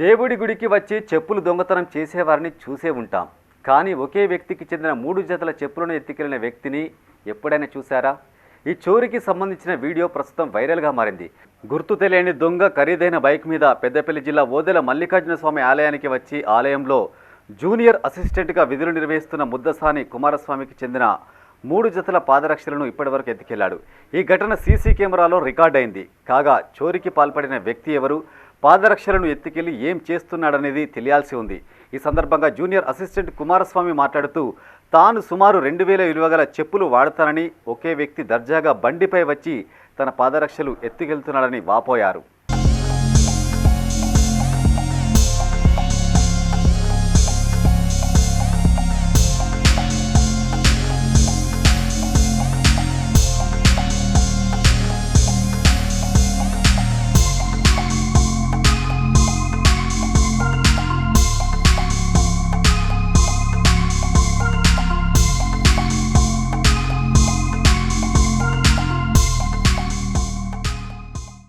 దేవుడి గుడికి వచ్చి చెప్పులు దొంగతనం చేసేవారిని చూసే ఉంటాం. కానీ ఒకే వ్యక్తికి చెందిన మూడు జతల చెప్పులను ఎత్తికెళ్ళిన వ్యక్తిని ఎప్పుడైనా చూసారా ఈ చోరీకి సంబంధించిన వీడియో ప్రస్తుతం వైరల్గా మారింది. గుర్తు తెలియని దొంగ ఖరీదైన బైక్ మీద పెద్దపల్లి జిల్లా ఓదెల మల్లికార్జున స్వామి ఆలయానికి వచ్చి ఆలయంలో జూనియర్ అసిస్టెంట్గా విధులు నిర్వహిస్తున్న ముద్దసాని కుమారస్వామికి చెందిన మూడు జతల పాదరక్షలను ఇప్పటివరకు ఎత్తుకెళ్ళాడు. ఈ ఘటన సీసీ కెమెరాలో రికార్డైంది కాగా చోరీకి పాల్పడిన వ్యక్తి ఎవరు? పాదరక్షలను ఎత్తుకెళ్ళి ఏం చేస్తున్నాడనేది తెలియాల్సి ఉంది. ఈ సందర్భంగా జూనియర్ అసిస్టెంట్ కుమారస్వామి మాట్లాడుతూ తాను సుమారు రెండు వేల విలువగల చెప్పులు వాడతానని ఒకే వ్యక్తి దర్జాగా బండిపై వచ్చి తన పాదరక్షలు ఎత్తుకెళ్తున్నాడని వాపోయారు.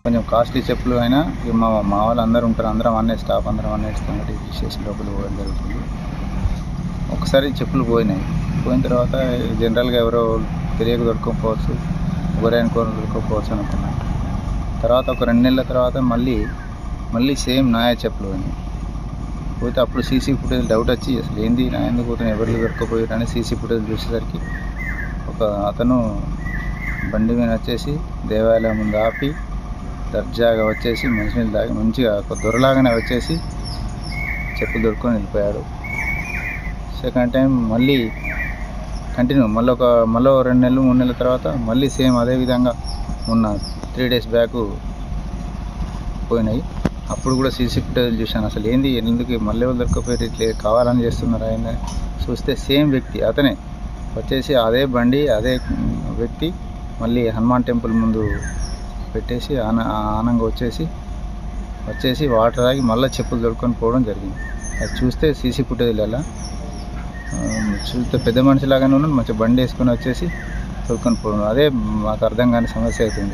కొంచెం కాస్ట్లీ చెప్పులు అయినా ఇక మా మా వాళ్ళు అందరూ ఉంటారు. అందరం అన్నే స్టాఫ్ అందరం అన్నే సంగతి చేసి లోపల పోవడం జరుగుతుంది. ఒకసారి చెప్పులు పోయినాయి. పోయిన తర్వాత జనరల్గా ఎవరో తెలియక దొరకకపోవచ్చు ఎవరైనా కొన్ని దొరకకపోవచ్చు అనుకున్నాను తర్వాత ఒక రెండు నెలల తర్వాత మళ్ళీ మళ్ళీ సేమ్ నాయ చెప్పులు పోయినాయి. పోతే అప్పుడు సీసీ ఫుటేజ్ డౌట్ వచ్చి అసలు ఏంది నా ఎందుకు పోతే ఎవరు దొరకకపోయారు అని సీసీ ఫుటేజ్ చూసేసరికి ఒక అతను బండి మీద వచ్చేసి దేవాలయం ముందు ఆపి దర్జాగా వచ్చేసి మంచినీళ్ళు తాగి మంచిగా ఒక దొరలాగానే వచ్చేసి చెప్పులు దొరుకుని వెళ్ళిపోయాడు. సెకండ్ టైం మళ్ళీ కంటిన్యూ మళ్ళీ ఒక మళ్ళీ రెండు నెలలు మూడు నెలల తర్వాత మళ్ళీ సేమ్ అదే విధంగా ఉన్న త్రీ డేస్ బ్యాక్ పోయినాయి. అప్పుడు కూడా సీసీ ఫుటేజ్ చూశాను. అసలు ఏంది ఎందుకు మళ్ళీ ఎవరు దొరకపోయారు కావాలని చేస్తున్నారు ఆయన? చూస్తే సేమ్ వ్యక్తి అతనే వచ్చేసి అదే బండి అదే వ్యక్తి మళ్ళీ హనుమాన్ టెంపుల్ ముందు పెట్టేసి ఆన ఆనంగా వచ్చేసి వచ్చేసి వాటర్ తాగి మళ్ళీ చెప్పులు దొడుక్కొని పోవడం జరిగింది. అది చూస్తే సీసీ ఫుటేజ్లలో చూస్తే పెద్ద మనిషిలాగానే ఉన్నాడు మంచిగా బండి వేసుకొని వచ్చేసి దొడుక్కొని పోవడం. అదే మాకు అర్థం కాని సమస్య అవుతుంది